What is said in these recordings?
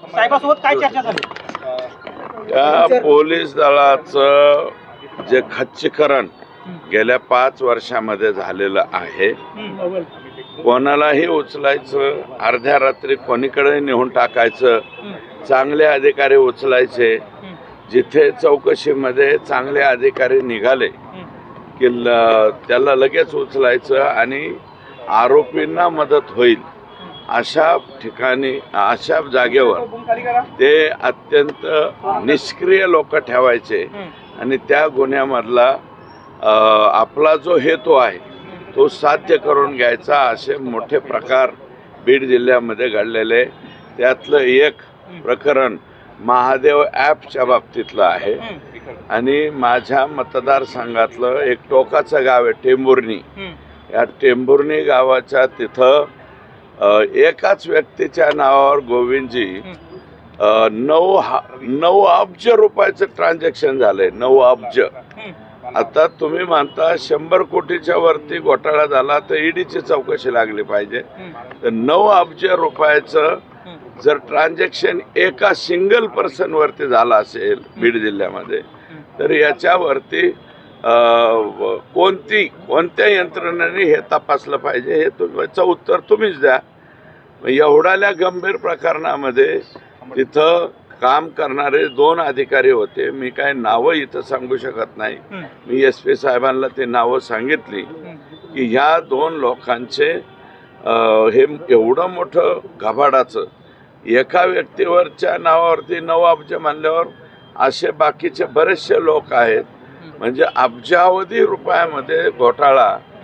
साहेबासोबत काय चर्चा झाली? त्या पोलीस दलाचं जे खच्चीकरण गेल्या पाच वर्षामध्ये झालेलं आहे कोणालाही उचलायचं अर्ध्या रात्री कोणीकडे नेऊन टाकायचं चांगले अधिकारी उचलायचे जिथे चौकशीमध्ये चांगले अधिकारी निघाले की त्याला लगेच उचलायचं आणि आरोपींना मदत होईल. अशा ठिकाणी अशा जागेवर ते अत्यंत निष्क्रिय लोक ठेवायचे. आणि त्या गुन्ह्यामधला आपला जो हेतू आहे तो साध्य करून घ्यायचा असे मोठे प्रकार बीड जिल्ह्यामध्ये घडलेले. त्यातलं एक प्रकरण महादेव ॲपच्या बाबतीतलं आहे. आणि माझ्या मतदारसंघातलं एक टोकाचं गाव आहे टेंभुर्णी या टेंभुर्णी गावाच्या तिथं एकाच व्यक्तीच्या नावावर गोविंदजी नऊ हा नऊ अब्ज रुपयाचं ट्रान्झॅक्शन झालंय नऊ अब्ज. आता तुम्ही म्हणता शंभर कोटीच्या वरती घोटाळा झाला तर ईडीची चौकशी लागली पाहिजे. तर नऊ अब्ज रुपयाचं जर ट्रान्झॅक्शन एका सिंगल पर्सन वरती झालं असेल बीड जिल्ह्यामध्ये तर याच्यावरती कोणती कोणत्या यंत्रणेने हे तपासलं पाहिजे हे तुमचं उत्तर तुम्हीच द्या. मग एवढ्याल्या गंभीर प्रकरणामध्ये तिथं काम करणारे दोन अधिकारी होते. मी काय नावं इथं सांगू शकत नाही. मी एस पी साहेबांना ते नावं सांगितली की ह्या दोन लोकांचे हे एवढं मोठं घबाडाचं एका व्यक्तीवरच्या नावावरती नऊ अब्ज म्हणल्यावर असे बाकीचे बरेचसे लोक आहेत. म्हणजे अब्जावधी रुपयामध्ये घोटाळा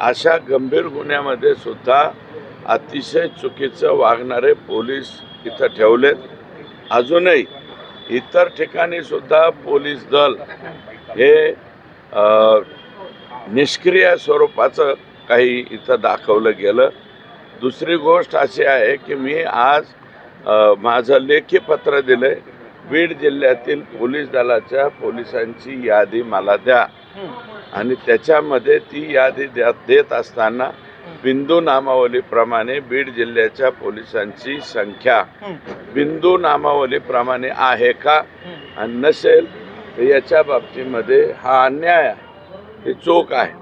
अशा गंभीर गुन्ह्यामध्ये सुद्धा अतिशय चुकीचं वागणारे पोलीस इथं ठेवलेत. अजूनही इतर ठिकाणी सुद्धा पोलीस दल हे निष्क्रिय स्वरूपाचं काही इथं दाखवलं गेलं. दुसरी गोष्ट अशी आहे की मी आज माझं लेखी पत्र आहे बीड जिल्ह्यातील पोलीस दलाच्या पोलिसांची यादी मला द्या. आणि त्याच्यामध्ये ती यादी देत असताना बिंदू नामावलीप्रमाणे बीड जिल्ह्याच्या पोलिसांची संख्या बिंदू नामावलीप्रमाणे आहे का? आणि नसेल तर याच्या बाबतीमध्ये हा अन्याय आहे. हे चोख आहे.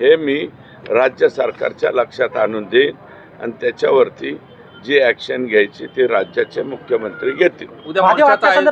हे मी राज्य सरकारच्या लक्षात आणून देईन आणि त्याच्यावरती जी ॲक्शन घ्यायची ती राज्याचे मुख्यमंत्री घेतील.